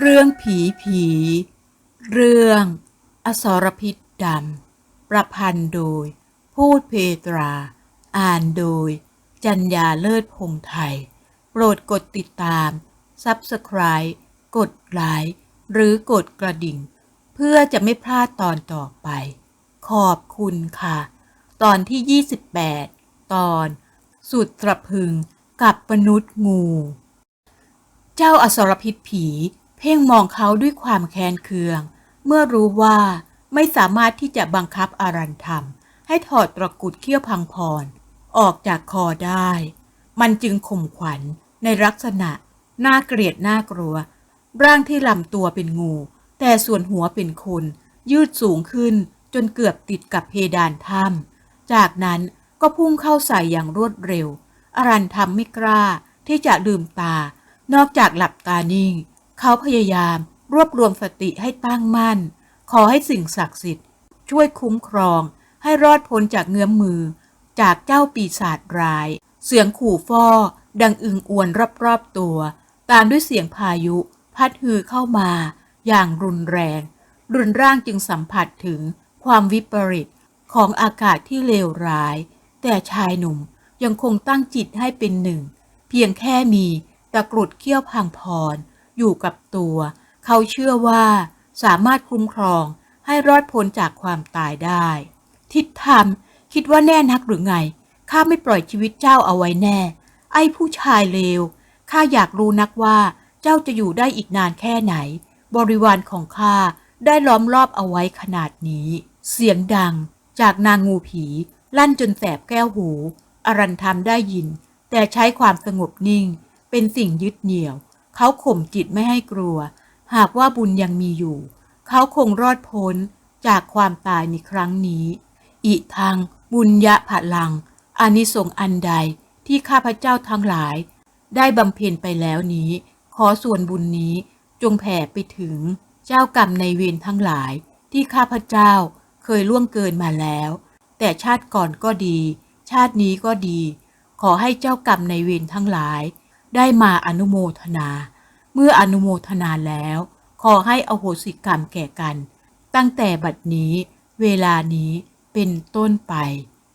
เรื่องผีผี เรื่อง อสรพิษดำ ประพันธ์โดย พูดเพตรา อ่านโดย จัญญาเลิศพงไทย โปรดกดติดตาม Subscribe กดไลค์หรือกดกระดิ่ง เพื่อจะไม่พลาดตอนต่อไป ขอบคุณค่ะ ตอนที่ 28 ตอน สุดตรพึงกับมนุษย์งู เจ้าอสรพิษผี เพ่งมองเขาด้วยความแค้นเคือง เมื่อรู้ว่าไม่สามารถที่จะบังคับอารันธรรมให้ถอดตระกุดเขี้ยวพังพร ออกจากคอได้ มันจึงข่มขวัญในลักษณะน่าเกลียดน่ากลัว ร่างที่ลำตัวเป็นงู แต่ส่วนหัวเป็นคนยืดสูงขึ้นจนเกือบติดกับเพดานถ้ำจากนั้นก็พุ่งเข้าใส่อย่างรวดเร็ว อรันทำไม่กล้าที่จะลืมตา นอกจากหลับตานิ่ง เขาพยายามรวบรวมสติให้ตั้งมั่น ขอให้สิ่งศักดิ์สิทธิ์ ช่วยคุ้มครอง ให้รอดพ้นจากเงื้อมมือ จากเจ้าปีศาจร้าย เสียงขู่ฟ้อดังอึงอวนรอบๆตัว ตามด้วยเสียงพายุ พัดฮือเข้ามา อย่างรุนแรง รุนร่างจึงสัมผัสถึงความวิปริตของอากาศที่เลวร้าย แต่ชายหนุ่มยังคงตั้งจิตให้เป็นหนึ่ง เพียงแค่มีตะกรุดเขี้ยวพังพร อยู่กับตัว เขาเชื่อว่าสามารถคุ้มครองให้รอดพ้นจากความตายได้ ทิดธรรมคิดว่าแน่นักหรือไง ข้าไม่ปล่อยชีวิตเจ้าเอาไว้แน่ ไอ้ผู้ชายเลว ข้าอยากรู้นักว่าเจ้าจะอยู่ได้อีกนานแค่ไหน บริวารของข้าได้ล้อมรอบเอาไว้ขนาดนี้ เสียงดัง จากนางงูผี ลั่นจนแสบแก้วหู อรันธรรมได้ยิน แต่ใช้ความสงบนิ่ง เป็นสิ่งยึดเหนี่ยว เขาข่มจิตไม่ให้กลัว หากว่าบุญยังมีอยู่ เขาคงรอดพ้นจากความตายในครั้งนี้ อีกทางบุญยะผลังอานิสงส์อันใดที่ข้าพเจ้าทั้งหลาย ได้บำเพ็ญไปแล้วนี้ ขอส่วนบุญนี้จงแผ่ไปถึง เจ้ากรรมในเวรทั้งหลาย ที่ข้าพเจ้าเคยล่วงเกินมาแล้ว แต่ชาติก่อนก็ดี ชาตินี้ก็ดี ขอให้เจ้ากรรมในเวรทั้งหลาย ได้มาอนุโมทนา เมื่ออนุโมทนาแล้ว ขอให้อโหสิกรรมแก่กัน ตั้งแต่บัดนี้ เวลานี้เป็นต้นไป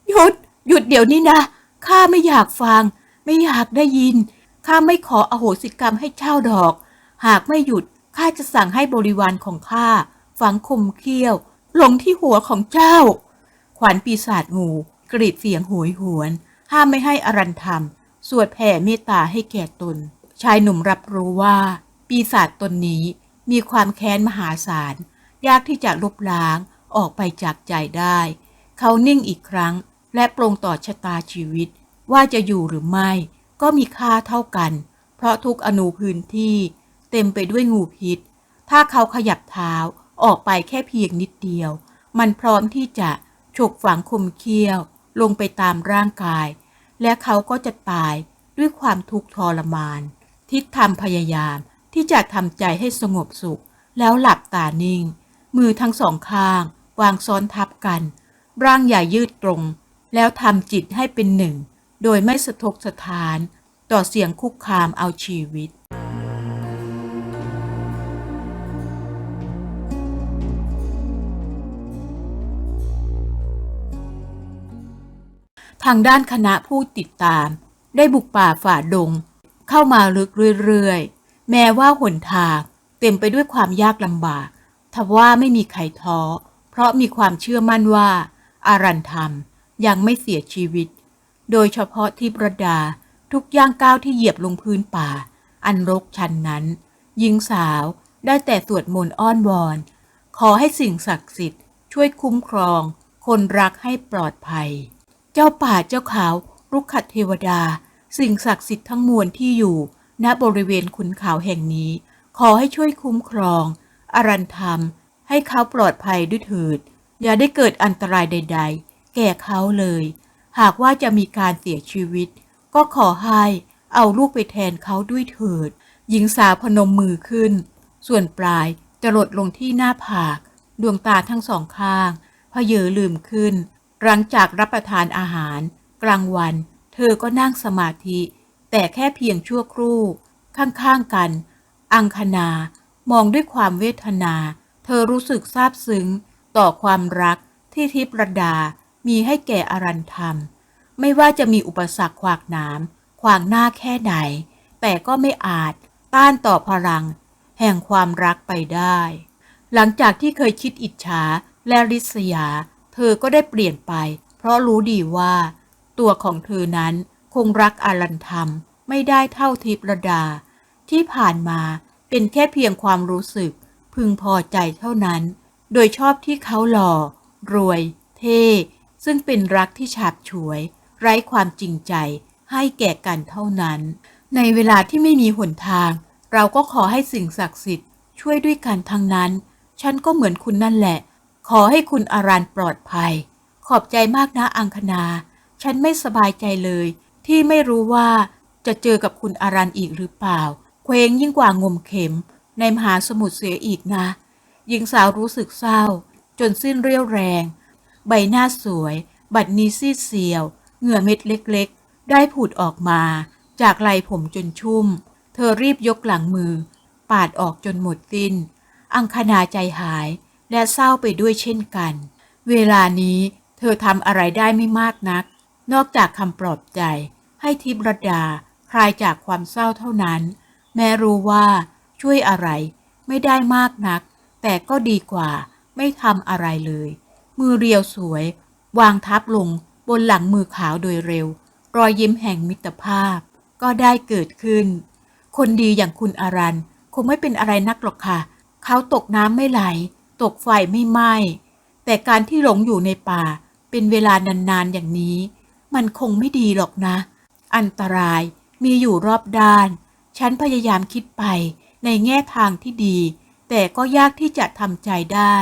หยุด หยุดเดี๋ยวนี้นะ ข้าไม่อยากฟัง ไม่อยากได้ยิน ข้าไม่ขออโหสิกรรมให้เจ้าดอก หากไม่หยุด ข้าจะสั่งให้บริวารของข้าฝังคมเขี้ยวลงที่หัวของเจ้า ขวัญปีศาจงูกรีดเสียงโหยหวน ห้ามไม่ให้อรันธรรม สวดแผ่เมตตาให้แก่ตน ชายหนุ่มรับรู้ว่า ปีศาจตนนี้มีความแค้นมหาศาล ยากที่จะลบล้างออกไปจากใจได้ เขานิ่งอีกครั้ง และปรงต่อชะตาชีวิต ว่าจะอยู่หรือไม่ ก็มีค่าเท่ากัน เพราะทุกอนูพื้นที่ เต็มไปด้วยงูพิษ ถ้าเขาขยับเท้าออกไปแค่เพียงนิดเดียว มันพร้อมที่จะฉกฝังคมเขี้ยว ลงไปตามร่างกาย และเขาก็จะตายด้วยความทุกข์ทรมาน ทิศทำพยายามที่จะทำใจให้สงบสุข แล้วหลับตานิ่ง มือทั้งสองข้าง วางซ้อนทับกัน ร่างใหญ่ยืดตรง แล้วทำจิตให้เป็นหนึ่ง โดยไม่สะทกสะทาน ต่อเสียงคุกคามเอาชีวิต ทางด้านคณะผู้ติดตาม ได้บุกป่าฝ่าดง เข้ามาลึกเรื่อยๆ แม้ว่าหนทางเต็มไปด้วยความยากลำบากทว่าไม่มีใครท้อ เพราะมีความเชื่อมั่นว่า อารันธรรมยังไม่เสียชีวิต โดยเฉพาะที่ประดาทุกย่างก้าวที่เหยียบลงพื้นป่า อันรกชันนั้น หญิงสาวได้แต่สวดมนต์อ้อนวอน ขอให้สิ่งศักดิ์สิทธิ์ช่วยคุ้มครอง คนรักให้ปลอดภัย เจ้าป่าเจ้าเขารุกขัดเทวดา สิ่งศักดิ์สิทธิ์ทั้งมวลที่อยู่ ณบริเวณขุนเขาแห่งนี้ ขอให้ช่วยคุ้มครอง อรันธรรม ให้เขาปลอดภัยด้วยเถิด อย่าได้เกิดอันตรายใด ๆ แก่เขาเลย หากว่าจะมีการเสียชีวิต ก็ขอให้เอาลูกไปแทนเขาด้วยเถิด หญิงสาวพนมมือขึ้น ส่วนปลายจะหลดลงที่หน้าผาก ดวงตาทั้งสองข้างพเยอลืมขึ้น หลังจากรับประทานอาหาร กลางวัน เธอก็นั่งสมาธิ แต่แค่เพียงชั่วครู่ ข้างๆกัน อังคณามองด้วยความเวทนา เธอรู้สึกซาบซึ้ง ต่อความรักที่ทิพรดา มีให้แก่อรันธรรม ไม่ว่าจะมีอุปสรรคขวากหนาม ขวางหน้าแค่ไหน แต่ก็ไม่อาจต้านต่อพลัง แห่งความรักไปได้ หลังจากที่เคยคิดอิจฉาและริษยา เธอก็ได้เปลี่ยนไป เพราะรู้ดีว่า ตัวของเธอนั้นคงรักอารันธรรมไม่ได้เท่าทิพระดา ที่ผ่านมาเป็นแค่เพียงความรู้สึก พึงพอใจเท่านั้น โดยชอบที่เขาหล่อ รวย เท่ ซึ่งเป็นรักที่ฉาบฉวย ไร้ความจริงใจให้แก่กันเท่านั้น ในเวลาที่ไม่มีหนทาง เราก็ขอให้สิ่งศักดิ์สิทธิ์ช่วยด้วยกันทั้งนั้น ฉันก็เหมือนคุณนั่นแหละ ขอให้คุณอารันปลอดภัย ขอบใจมากนะอังคณา ฉันไม่สบายใจเลย ที่ไม่รู้ว่าจะเจอกับคุณอารันอีกหรือเปล่า เคว้งยิ่งกว่างมเข็ม ในมหาสมุทรเสียอีกนะ หญิงสาวรู้สึกเศร้า จนสิ้นเรี่ยวแรง ใบหน้าสวย บัดนี้ซีดเซียว เหงื่อเม็ดเล็กๆ ได้ผุดออกมา จากไหลผมจนชุ่ม เธอรีบยกหลังมือ ปาดออกจนหมดสิ้น อังคณาใจหาย และเศร้าไปด้วยเช่นกัน เวลานี้เธอทำอะไรได้ไม่มากนัก นอกจากคำปลอบใจ ให้ทิพรดาคลายจากความเศร้าเท่านั้น แม้รู้ว่าช่วยอะไรไม่ได้มากนัก แต่ก็ดีกว่าไม่ทำอะไรเลย มือเรียวสวย วางทับลงบนหลังมือขาวโดยเร็ว รอยยิ้มแห่งมิตรภาพ ก็ได้เกิดขึ้น คนดีอย่างคุณอารันคงไม่เป็นอะไรนักหรอกค่ะ เขาตกน้ำไม่ไหล ตกไฟไม่ไหม้แต่การที่หลงอยู่ในป่า เป็นเวลานานๆอย่างนี้ มันคงไม่ดีหรอกนะ อันตรายมีอยู่รอบด้าน ฉันพยายามคิดไปในแง่ทางที่ดี แต่ก็ยากที่จะทำใจได้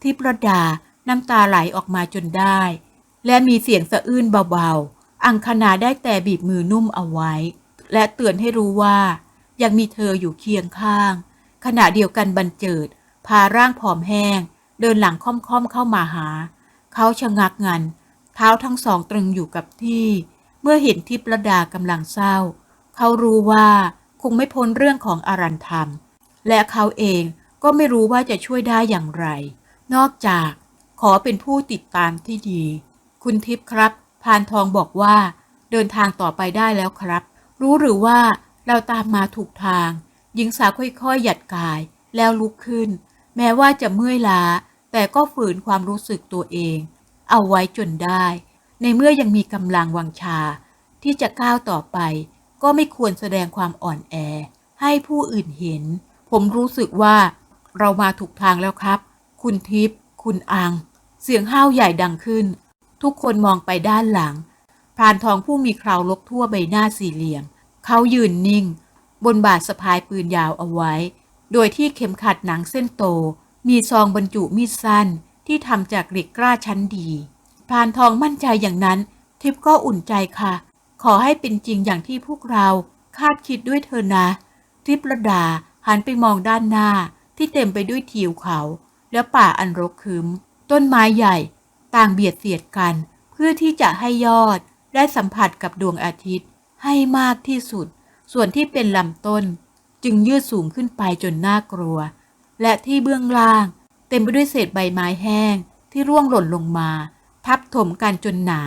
ทิพรดาน้ำตาไหลออกมาจนได้ และมีเสียงสะอื้นเบาๆ อังคณาได้แต่บีบมือนุ่มเอาไว้ และเตือนให้รู้ว่า ยังมีเธออยู่เคียงข้าง ขณะเดียวกันบันเจิด พาร่างผอมแห้ง เดินหลังค่อมๆเข้ามาหา เขาชะงักงัน เท้าทั้งสองตรึงอยู่กับที่ เมื่อเห็นทิพระดากำลังเศร้า เขารู้ว่าคงไม่พ้นเรื่องของอารันธรรม และเขาเองก็ไม่รู้ว่าจะช่วยได้อย่างไร นอกจากขอเป็นผู้ติดตามที่ดี คุณทิพย์ครับ พานทองบอกว่า เดินทางต่อไปได้แล้วครับ รู้หรือว่าเราตามมาถูกทาง หญิงสาวค่อยๆ หยัดกายแล้วลุกขึ้น แม้ว่าจะเมื่อยล้า แต่ก็ฝืนความรู้สึกตัวเอง เอาไว้จนได้ ในเมื่อยังมีกำลังวังชา ที่จะก้าวต่อไป ก็ไม่ควรแสดงความอ่อนแอ ให้ผู้อื่นเห็น ผมรู้สึกว่าเรามาถูกทางแล้วครับ คุณทิพย์คุณอัง เสียงห้าวใหญ่ดังขึ้น ทุกคนมองไปด้านหลังพรานทองผู้มีคราวลกทั่วใบหน้าสี่เหลี่ยม เขายืนนิ่ง บนบาดสะพายปืนยาวเอาไว้ โดยที่เข็มขัดหนังเส้นโต มีซองบรรจุมีดสั้นที่ทำจากเหล็กกล้าชั้นดีพานทองมั่นใจอย่างนั้น ทิพย์ก็อุ่นใจค่ะ ขอให้เป็นจริงอย่างที่พวกเราคาดคิดด้วยเธอนะ ทิพระดาหันไปมองด้านหน้าที่เต็มไปด้วยทิวเขา และป่าอันรกคึม ต้นไม้ใหญ่ ต่างเบียดเสียดกัน เพื่อที่จะให้ยอดได้สัมผัสกับดวงอาทิตย์ ให้มากที่สุด ส่วนที่เป็นลำต้น จึงยืดสูงขึ้นไปจนน่ากลัว และที่เบื้องล่าง เต็มไปด้วยเศษใบไม้แห้งที่ร่วงหล่นลงมา ทับถมกันจนหนา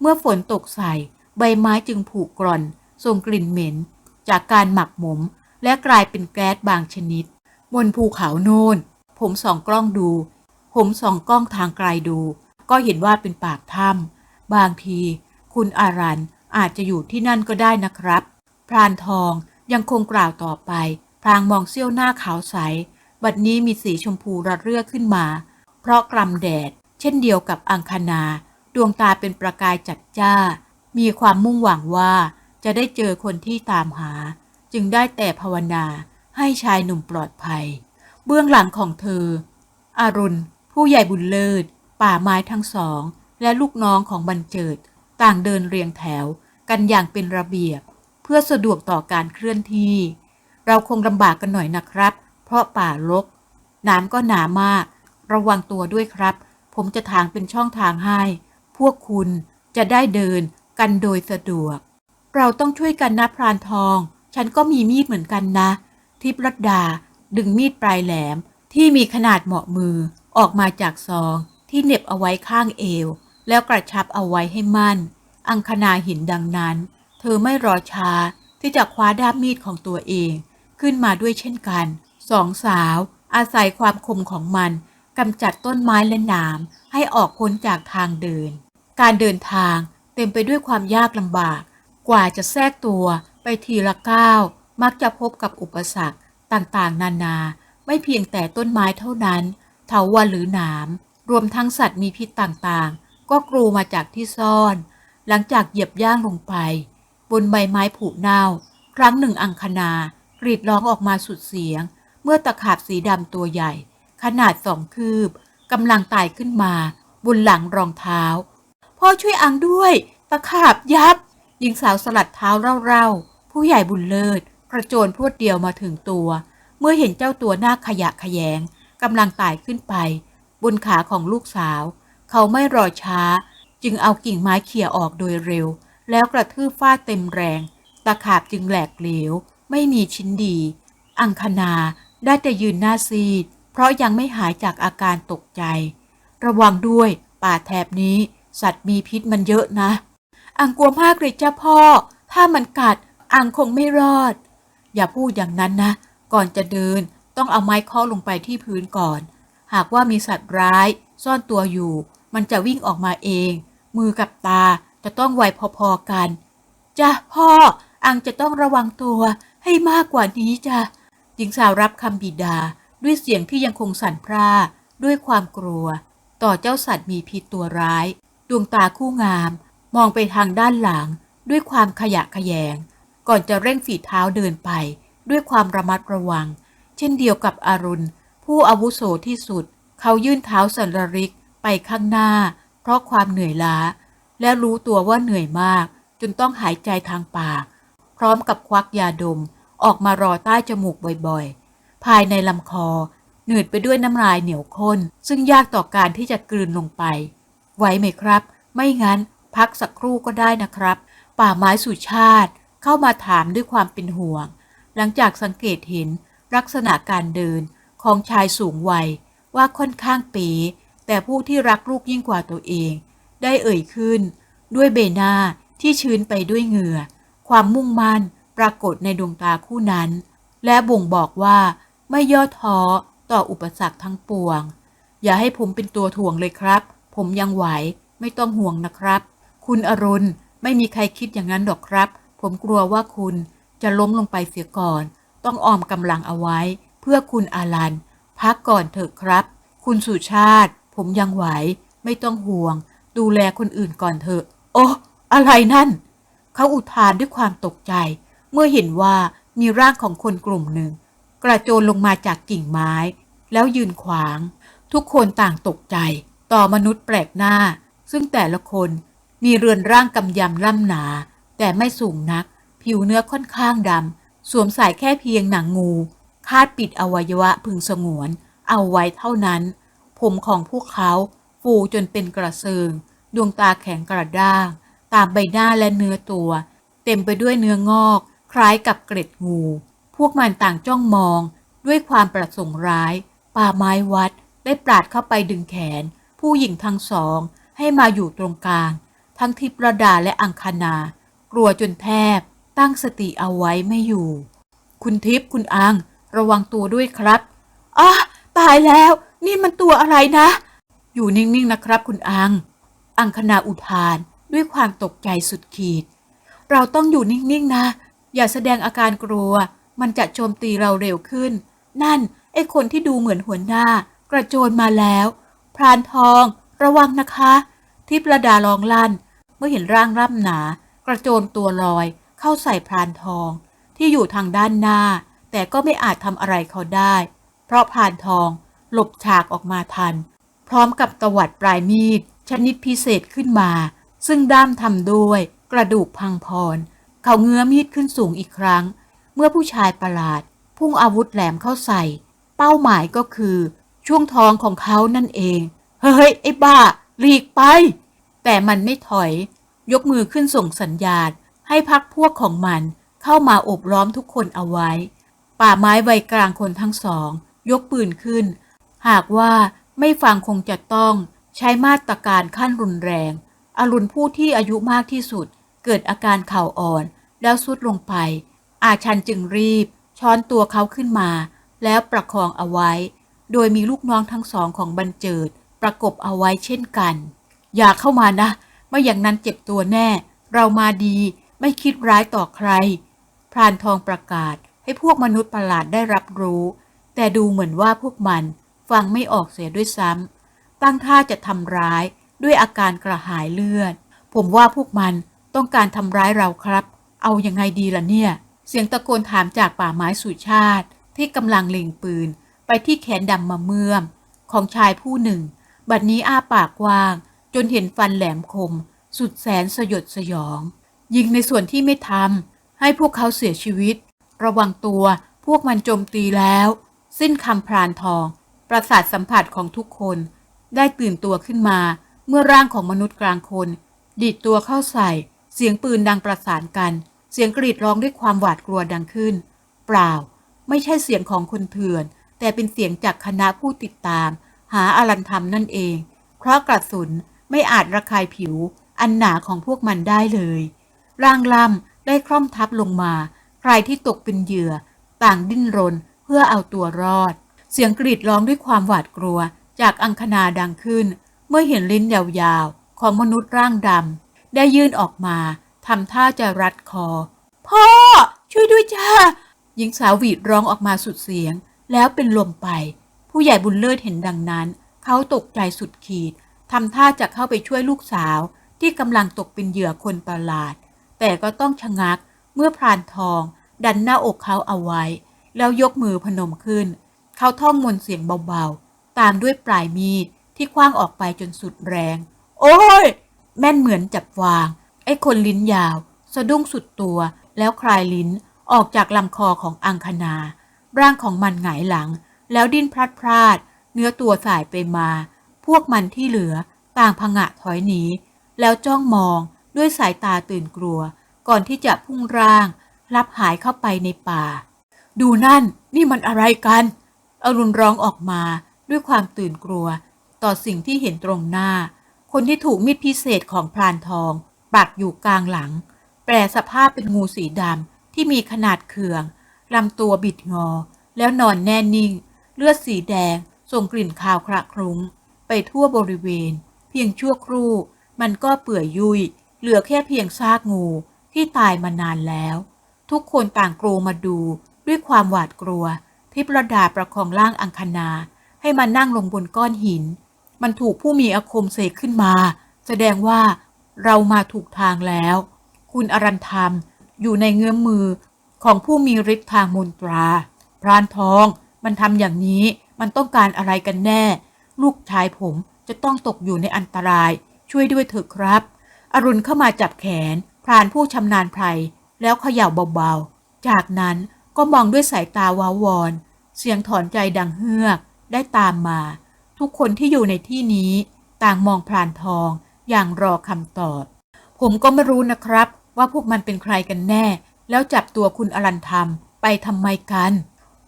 เมื่อฝนตกใส่ ใบไม้จึงผุกร่อนส่งกลิ่นเหม็น จากการหมักหมม และกลายเป็นแก๊สบางชนิด บนภูเขาโน่น ผมส่องกล้องดู ผมส่องกล้องทางไกลดู ก็เห็นว่าเป็นปากถ้ำบางที คุณอารันอาจจะอยู่ที่นั่นก็ได้นะครับ พรานทอง ยังคงกล่าวต่อไป พลางมองเสี้ยวหน้าขาวใส บัดนี้มีสีชมพูระเรื่อขึ้นมา เพราะกลำแดด เช่นเดียวกับอังคณา ดวงตาเป็นประกายจัดจ้า มีความมุ่งหวังว่าจะได้เจอคนที่ตามหา จึงได้แต่ภาวนาให้ชายหนุ่มปลอดภัย เบื้องหลังของเธอ อารุณ ผู้ใหญ่บุญเลิศ ป่าไม้ทั้งสอง และลูกน้องของบรรเจิด ต่างเดินเรียงแถว กันอย่างเป็นระเบียบ เพื่อสะดวกต่อการเคลื่อนที่ เราคงลำบากกันหน่อยนะครับ เพราะป่ารกน้ำก็หนามาก ระวังตัวด้วยครับ ผมจะทางเป็นช่องทางให้ พวกคุณจะได้เดินกันโดยสะดวก เราต้องช่วยกันนะพรานทอง ฉันก็มีมีดเหมือนกันนะ ทิพรดา ดึงมีดปลายแหลม ที่มีขนาดเหมาะมือออกมาจากซอง ที่เหน็บเอาไว้ข้างเอว แล้วกระชับเอาไว้ให้มั่น อังคณาห็นดังนั้น ธอไม่รอช้าที่จะคว้าด้ามมีดของตัวเอง ขึ้นมาด้วยเช่นกัน สองสาว อาศัยความคมของมันกำจัดต้นไม้และหนามให้ออกพ้นจากทางเดิน การเดินทางเต็มไปด้วยความยากลำบาก กว่าจะแทรกตัวไปทีละก้าวมักจะพบกับอุปสรรคต่างๆ นานา ไม่เพียงแต่ต้นไม้เท่านั้น เถาวัลย์หรือหนาม รวมทั้งสัตว์มีพิษต่างๆ ก็กรูมาจากที่ซ่อน หลังจากเหยียบย่างลงไป บนใบไม้ผุเน่า ครั้งหนึ่งอังคณากรีดร้องออกมาสุดเสียง เมื่อตะขาบสีดำตัวใหญ่ ขนาดสองคืบกำลังไต่ขึ้นมา บนหลังรองเท้า พ่อช่วยอังด้วย ตะขาบยับหญิงสาวสลัดเท้าเร่าๆ ผู้ใหญ่บุญเลิศกระโจนพรวดเดียวมาถึงตัว เมื่อเห็นเจ้าตัวหน้าขยะขยงกำลังไต่ขึ้นไป บนขาของลูกสาว เขาไม่รอช้า จึงเอากิ่งไม้เขี่ยออกโดยเร็ว แล้วกระทืบฟาดเต็มแรง ตะขาบจึงแหลกเหลว ไม่มีชิ้นดี อังคณาได้แต่ยืนหน้าซีด เพราะยังไม่หายจากอาการตกใจ ระวังด้วย ป่าแถบนี้ สัตว์มีพิษมันเยอะนะ อังกลัวมากเลยจ้าพ่อ ถ้ามันกัด อังคงไม่รอด อย่าพูดอย่างนั้นนะ ก่อนจะเดิน ต้องเอาไม้คาะลงไปที่พื้นก่อน หากว่ามีสัตว์ร้าย ซ่อนตัวอยู่ มันจะวิ่งออกมาเอง มือกับตา จะต้องไวพอๆกันจ้ะพ่อ อังจะต้องระวังตัวให้มากกว่านี้จ้ะหญิงสาวรับคำบิดาด้วยเสียงที่ยังคงสั่นพร่าด้วยความกลัว ต่อเจ้าสัตว์มีพิษตัวร้าย ดวงตาคู่งาม มองไปทางด้านหลัง ด้วยความขยะแขยง ก่อนจะเร่งฝีเท้าเดินไป ด้วยความระมัดระวัง เช่นเดียวกับอารุณ ผู้อาวุโสที่สุด เขายื่นเท้าสันรริกไปข้างหน้า เพราะความเหนื่อยล้า และรู้ตัวว่าเหนื่อยมาก จนต้องหายใจทางปาก พร้อมกับควักยาดม ออกมารอใต้จมูกบ่อยๆ ภายในลำคอ หนืดไปด้วยน้ำลายเหนียวข้น ซึ่งยากต่อการที่จะกลืนลงไป ไหวไหมครับ ไม่งั้น พักสักครู่ก็ได้นะครับ ป่าไม้สุชาติ เข้ามาถามด้วยความเป็นห่วง หลังจากสังเกตเห็นลักษณะการเดินของชายสูงวัยว่าค่อนข้างเป๋แต่ผู้ที่รักลูกยิ่งกว่าตัวเอง ได้เอ่ยขึ้น ด้วยเบหน้าที่ชื้นไปด้วยเหงื่อ ความมุ่งมั่นปรากฏในดวงตาคู่นั้น และบ่งบอกว่าไม่ย่อท้อต่ออุปสรรคทั้งปวง อย่าให้ผมเป็นตัวถ่วงเลยครับ ผมยังไหวไม่ต้องห่วงนะครับ คุณอรุณไม่มีใครคิดอย่างนั้นหรอกครับ ผมกลัวว่าคุณจะล้มลงไปเสียก่อน ต้องออมกำลังเอาไว้ เพื่อคุณอาลัน พักก่อนเถอะครับ คุณสุชาติ ผมยังไหว ไม่ต้องห่วง ดูแลคนอื่นก่อนเถอะ โอ้อะไรนั่น เขาอุทานด้วยความตกใจ เมื่อเห็นว่ามีร่างของคนกลุ่มหนึ่ง กระโจนลงมาจากกิ่งไม้ แล้วยืนขวาง ทุกคนต่างตกใจ ต่อมนุษย์แปลกหน้า ซึ่งแต่ละคนมีเรือนร่างกำยำล่ำหนา แต่ไม่สูงนัก ผิวเนื้อค่อนข้างดำ สวมใส่แค่เพียงหนังงู คาดปิดอวัยวะพึงสงวน เอาไว้เท่านั้น ผมของพวกเขา ฟูจนเป็นกระเซิง ดวงตาแข็งกระด้าง ตามใบหน้าและเนื้อตัว เต็มไปด้วยเนื้องอก คล้ายกับเกล็ดงู พวกมันต่างจ้องมอง ด้วยความประสงค์ร้าย ป่าไม้วัดได้ปราดเข้าไปดึงแขน ผู้หญิงทั้งสอง ให้มาอยู่ตรงกลาง ทั้งทิพระดาและอังคณา กลัวจนแทบ ตั้งสติเอาไว้ไม่อยู่ คุณทิพย์คุณอัง ระวังตัวด้วยครับอะตายแล้ว นี่มันตัวอะไรนะ อยู่นิ่งๆนะครับคุณอัง อังคณาอุทานด้วยความตกใจสุดขีด เราต้องอยู่นิ่งๆนะ อย่าแสดงอาการกลัว มันจะโจมตีเราเร็วขึ้น นั่นไอ้คนที่ดูเหมือนหัวหน้ากระโจนมาแล้ว พรานทอง ระวังนะคะ ทิพระดาลองลั่น เมื่อเห็นร่างร่ำหนา กระโจนตัวลอย เข้าใส่พรานทอง ที่อยู่ทางด้านหน้า แต่ก็ไม่อาจทำอะไรเขาได้ เพราะพรานทอง หลบฉากออกมาทัน พร้อมกับตวัดปลายมีด ชนิดพิเศษขึ้นมา ซึ่งด้ามทำด้วย กระดูกพังพร เขาเงื้อมีดขึ้นสูงอีกครั้ง เมื่อผู้ชายประหลาด พุ่งอาวุธแหลมเข้าใส่ เป้าหมายก็คือ ช่วงท้องของเขานั่นเอง เฮ้ย ไอ้บ้าหลีกไป แต่มันไม่ถอย ยกมือขึ้นส่งสัญญาณ ให้พักพวกของมันเข้ามาอบล้อมทุกคนเอาไว้ ป่าไม้วัยกลางคนทั้งสอง ยกปืนขึ้น หากว่า ไม่ฟังคงจะต้องใช้มาตรการขั้นรุนแรง อรุณผู้ที่อายุมากที่สุด เกิดอาการเข่าอ่อน แล้วสุดลงไป อาชันจึงรีบ ช้อนตัวเขาขึ้นมา แล้วประคองเอาไว้ โดยมีลูกน้องทั้งสองของบรรเจิด ประกบเอาไว้เช่นกัน อย่าเข้ามานะ ไม่อย่างนั้นเจ็บตัวแน่ เรามาดีไม่คิดร้ายต่อใคร พรานทองประกาศให้พวกมนุษย์ประหลาดได้รับรู้ แต่ดูเหมือนว่าพวกมัน ฟังไม่ออกเสียด้วยซ้ำตั้งท่าจะทำร้ายด้วยอาการกระหายเลือด ผมว่าพวกมันต้องการทำร้ายเราครับ เอายังไงดีล่ะเนี่ย เสียงตะโกนถามจากป่าไม้สุชาติ ที่กำลังเล็งปืน ไปที่แขนดำมาเมื่อม ของชายผู้หนึ่ง บัดนี้อ้าปากกว้าง จนเห็นฟันแหลมคม สุดแสนสยดสยอง ยิงในส่วนที่ไม่ทำให้พวกเขาเสียชีวิต ระวังตัวพวกมันโจมตีแล้ว สิ้นคำพรานทอง ประสาทสัมผัสของทุกคนได้ตื่นตัวขึ้นมาเมื่อร่างของมนุษย์กลางคน ดีดตัวเข้าใส่ เสียงปืนดังประสานกัน เสียงกรีดร้องด้วยความหวาดกลัวดังขึ้น เปล่า ไม่ใช่เสียงของคนเถื่อน แต่เป็นเสียงจากคณะผู้ติดตาม หาอารันธรรมนั่นเอง เพราะกระสุนไม่อาจระคายผิว อันหนาของพวกมันได้เลย ร่างล่ำได้คล่อมทับลงมา ใครที่ตกเป็นเหยื่อ ต่างดิ้นรนเพื่อเอาตัวรอด เสียงกรีดร้องด้วยความหวาดกลัว จากอังคณาดังขึ้น เมื่อเห็นลิ้นยาวๆ ของมนุษย์ร่างดำได้ยื่นออกมาทำท่าจะรัดคอ พ่อ ช่วยด้วยจ้าหญิงสาวหวีดร้องออกมาสุดเสียง แล้วเป็นลมไป ผู้ใหญ่บุญเลิศเห็นดังนั้น เขาตกใจสุดขีดทำท่าจะเข้าไปช่วยลูกสาวที่กำลังตกเป็นเหยื่อคนประหลาด แต่ก็ต้องชะงักเมื่อพรานทอง ดันหน้าอกเขาเอาไว้ แล้วยกมือพนมขึ้น เขาท่องมนต์เสียงเบาๆ ตามด้วยปลายมีดที่คว้างออกไปจนสุดแรง โอ้ย แม่นเหมือนจับวาง ไอ้คนลิ้นยาว สะดุ้งสุดตัว แล้วคลายลิ้นออกจากลำคอของอังคณา ร่างของมันหงายหลัง แล้วดิ้นพลัดพรากเนื้อตัวสายไปมา พวกมันที่เหลือต่างพงะถอยหนี แล้วจ้องมองด้วยสายตาตื่นกลัว ก่อนที่จะพุ่งร่างรับหายเข้าไปในป่า ดูนั่น นี่มันอะไรกัน อรุณร้องออกมาด้วยความตื่นกลัว ต่อสิ่งที่เห็นตรงหน้า คนที่ถูกมีดพิเศษของพรานทอง ปักอยู่กลางหลัง แปลสภาพเป็นงูสีดำที่มีขนาดเคืองลำตัวบิดงอ แล้วนอนแน่นิ่ง เลือดสีแดงส่งกลิ่นคาวคระครุ้ง ไปทั่วบริเวณ เพียงชั่วครู่ มันก็เปื่อยยุ่ยเหลือแค่เพียงซากงูที่ตายมานานแล้ว ทุกคนต่างกรูมาดูด้วยความหวาดกลัว ทิพระดาประคองร่างอังคณา ให้มันนั่งลงบนก้อนหิน มันถูกผู้มีอาคมเสกขึ้นมา แสดงว่าเรามาถูกทางแล้ว คุณอรันธรรมอยู่ในเงื้อมมือของผู้มีฤทธิ์ทางมนตรา พรานทอง มันทำอย่างนี้ มันต้องการอะไรกันแน่ ลูกชายผมจะต้องตกอยู่ในอันตราย ช่วยด้วยเถอะครับ อรุณเข้ามาจับแขน พรานผู้ชำนาญไพรแล้วเขย่าเบาๆ จากนั้นก็มองด้วยสายตาวาวอน เสียงถอนใจดังเฮือก ได้ตามมา ทุกคนที่อยู่ในที่นี้ ต่างมองพรานทอง อย่างรอคำตอบ ผมก็ไม่รู้นะครับ ว่าพวกมันเป็นใครกันแน่ แล้วจับตัวคุณอรันธรรมไปทำไมกัน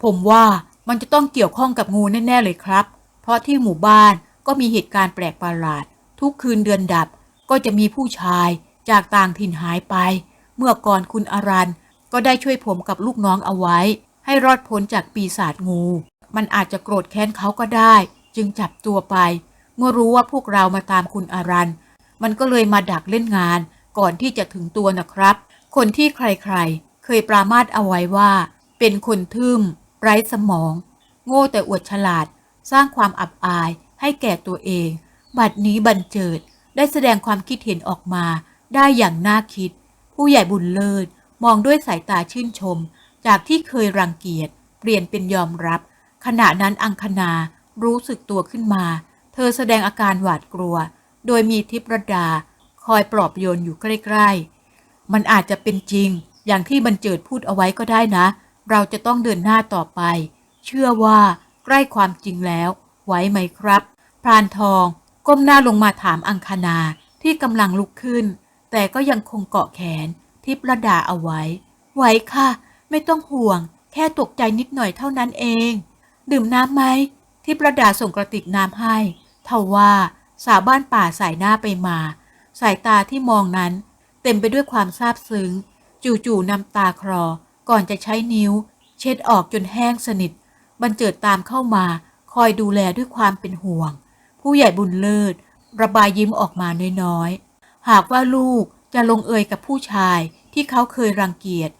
ผมว่ามันจะต้องเกี่ยวข้องกับงูแน่ๆเลยครับ เพราะที่หมู่บ้านก็มีเหตุการณ์แปลกประหลาด ทุกคืนเดือนดับก็จะมีผู้ชายจากต่างถิ่นหายไป เมื่อก่อนคุณอรันก็ได้ช่วยผมกับลูกน้องเอาไว้ ให้รอดพ้นจากปีศาจงู มันอาจจะโกรธแค้นเขาก็ได้ จึงจับตัวไป เมื่อรู้ว่าพวกเรามาตามคุณอารัน มันก็เลยมาดักเล่นงาน ก่อนที่จะถึงตัวนะครับ คนที่ใครๆ เคยปรามาสเอาไว้ว่า เป็นคนทึมไร้สมอง โง่แต่อวดฉลาด สร้างความอับอายให้แก่ตัวเอง บัดนี้บันเจิดได้แสดงความคิดเห็นออกมา ได้อย่างน่าคิด ผู้ใหญ่บุญเลิศมองด้วยสายตาชื่นชม จากที่เคยรังเกียจ เปลี่ยนเป็นยอมรับ ขณะนั้นอังคณารู้สึกตัวขึ้นมา เธอแสดงอาการหวาดกลัว โดยมีทิพรดา คอยปลอบโยนอยู่ใกล้ๆ มันอาจจะเป็นจริง อย่างที่บรรเจิดพูดเอาไว้ก็ได้นะ เราจะต้องเดินหน้าต่อไป เชื่อว่าใกล้ความจริงแล้ว ไหวไหมครับ พรานทอง ก้มหน้าลงมาถามอังคณาที่กำลังลุกขึ้น แต่ก็ยังคงเกาะแขนทิพรดาเอาไว้ ไหวค่ะ ไม่ต้องห่วง แค่ตกใจนิดหน่อยเท่านั้นเอง ดื่มน้ำไหมที่ประดาส่งกระติกน้ำให้ทว่าสาวบ้านป่าสายหน้าไปมา สายตาที่มองนั้น เต็มไปด้วยความซาบซึ้ง จู่ๆน้ำตาคลอก่อนจะใช้นิ้ว เช็ดออกจนแห้งสนิทบันเจิดตามเข้ามา คอยดูแลด้วยความเป็นห่วง ผู้ใหญ่บุญเลิศ ระบายยิ้มออกมาน้อยๆ หากว่าลูกจะลงเอยกับผู้ชายที่เขาเคยรังเกียจ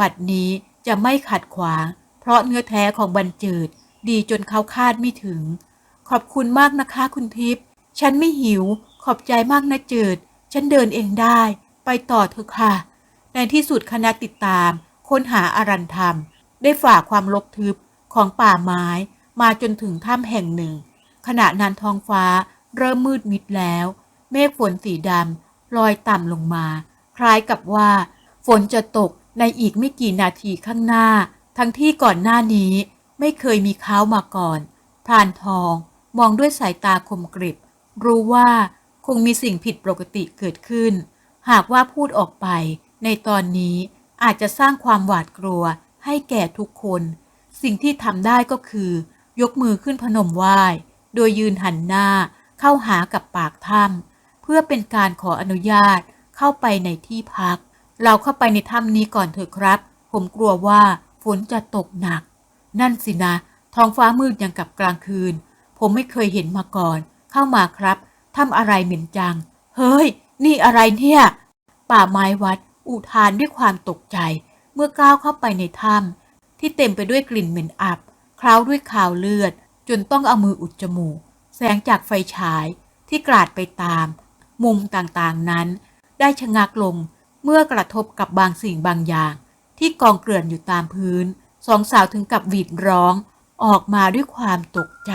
บัดนี้จะไม่ขัดขวาง เพราะเนื้อแท้ของบันเจิด ดีจนเขาคาดไม่ถึง ขอบคุณมากนะคะคุณทิพย์ฉันไม่หิว ขอบใจมากนะเจิด ฉันเดินเองได้ ไปต่อเถอะค่ะ ในที่สุดคณะติดตาม ค้นหาอารันธรรม ได้ฝ่าความลกทึบของป่าไม้ มาจนถึงถ้ำแห่งหนึ่ง ขณะนั้นท้องฟ้าเริ่มมืดมิดแล้ว เมฆฝนสีดำลอยต่ำลงมา คล้ายกับว่า ฝนจะตก ในอีกไม่กี่นาทีข้างหน้า ทั้งที่ก่อนหน้านี้ไม่เคยมีเขามาก่อนพรานทองมองด้วยสายตาคมกริบ รู้ว่าคงมีสิ่งผิดปกติเกิดขึ้น หากว่าพูดออกไป ในตอนนี้อาจจะสร้างความหวาดกลัว ให้แก่ทุกคน สิ่งที่ทำได้ก็คือ ยกมือขึ้นพนมไหว้ โดยยืนหันหน้าเข้าหากับปากถ้ำเพื่อเป็นการขออนุญาตเข้าไปในที่พัก เราเข้าไปในถ้ำนี้ก่อนเถอะครับ ผมกลัวว่าฝนจะตกหนัก นั่นสินะ ท้องฟ้ามืดอย่างกับกลางคืน ผมไม่เคยเห็นมาก่อน เข้ามาครับทำอะไรเหม็นจัง เฮ้ย นี่อะไรเนี่ย ป่าไม้วัด อุทานด้วยความตกใจ เมื่อก้าวเข้าไปในถ้ำที่เต็มไปด้วยกลิ่นเหม็นอับ คล้าด้วยข่าวเลือด จนต้องเอามืออุดจมูก แสงจากไฟฉายที่กราดไปตาม มุมต่างๆนั้น ได้ชะงักลง เมื่อกระทบกับบางสิ่งบางอย่าง ที่กองเกลื่อนอยู่ตามพื้น สองสาวถึงกับหวีดร้อง ออกมาด้วยความตกใจ